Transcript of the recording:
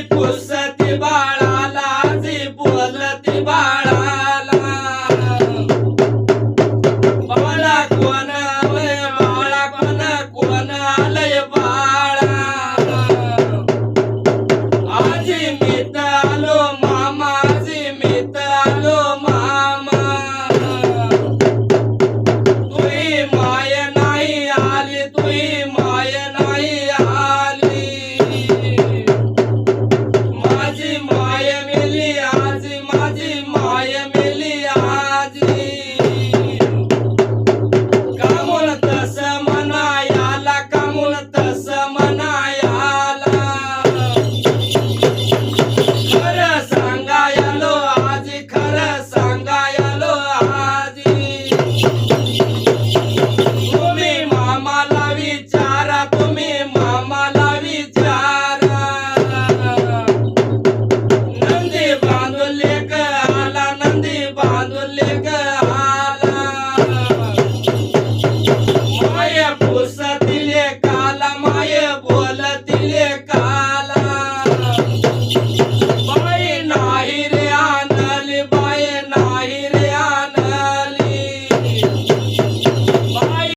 it was. फुसतील काला माय दिले का